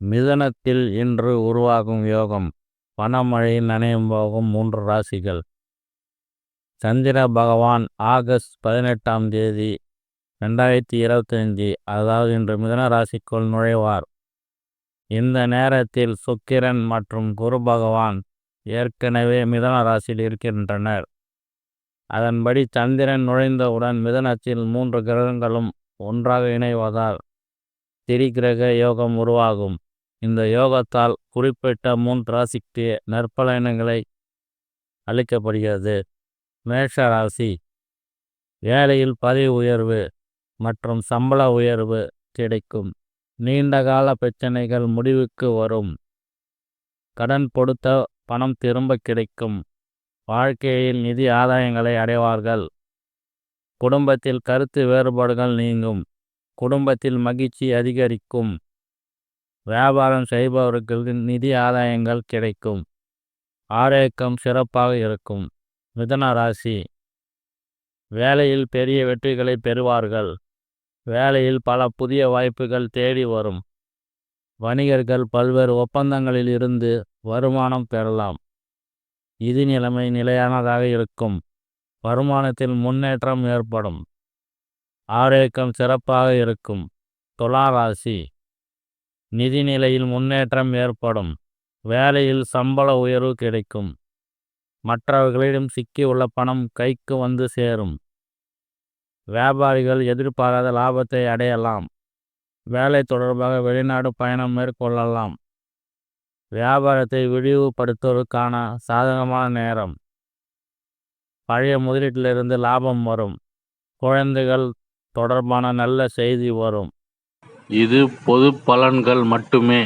மிதனத்தில் இன்று உருவாகும் யோகம் பணமழையில் நனையும் போகும் மூன்று ராசிகள். சந்திர பகவான் ஆகஸ்ட் பதினெட்டாம் தேதி ரெண்டாயிரத்தி இருபத்தஞ்சி அதாவது இன்று மிதன ராசிக்குள் நுழைவார். இந்த நேரத்தில் சுக்கிரன் மற்றும் குரு பகவான் ஏற்கனவே மிதன ராசியில் இருக்கின்றனர். அதன்படி சந்திரன் நுழைந்தவுடன் மிதனத்தில் மூன்று கிரகங்களும் ஒன்றாக இணைவதால் திரிகிரக யோகம் உருவாகும். இந்த யோகத்தால் குறிப்பிட்ட மூன்று ராசிக்கு நற்பலன்களை அளிக்கப்படுகிறது. மேஷ ராசி வேலையில் பதவி உயர்வு மற்றும் சம்பள உயர்வு கிடைக்கும். நீண்டகால பிரச்சனைகள் முடிவுக்கு வரும். கடன் கொடுத்த பணம் திரும்ப கிடைக்கும். வாழ்க்கையில் நிதி ஆதாயங்களை அடைவார்கள். குடும்பத்தில் கருத்து வேறுபாடுகள் நீங்கும். குடும்பத்தில் மகிழ்ச்சி அதிகரிக்கும். வியாபாரம் செய்பவர்களுக்கு நிதி ஆதாயங்கள் கிடைக்கும். ஆரோக்கியம் சிறப்பாக இருக்கும். மிதன ராசி. வேலையில் பெரிய வெற்றிகளை பெறுவார்கள். வேலையில் பல புதிய வாய்ப்புகள் தேடி வரும். வணிகர்கள் பல்வேறு ஒப்பந்தங்களில் இருந்து வருமானம் பெறலாம். இது நிலைமை நிலையானதாக இருக்கும். வருமானத்தில் முன்னேற்றம் ஏற்படும். ஆரோக்கியம் சிறப்பாக இருக்கும். துலா ராசி. நிதி நிலையில் முன்னேற்றம் ஏற்படும். வேலையில் சம்பள உயர்வு கிடைக்கும். மற்றவர்களிடம் சிக்கியுள்ள பணம் கைக்கு வந்து சேரும். வியாபாரிகள் எதிர்பாராத லாபத்தை அடையலாம். வேலை தொடர்பாக வெளிநாடு பயணம் மேற்கொள்ளலாம். வியாபாரத்தை விரிவுபடுத்துவதற்கான சாதகமான நேரம். பழைய முதலீட்டிலிருந்து லாபம் வரும். குழந்தைகள் தொடர்பான நல்ல செய்தி வரும். இது பொது பலன்கள் மட்டுமே.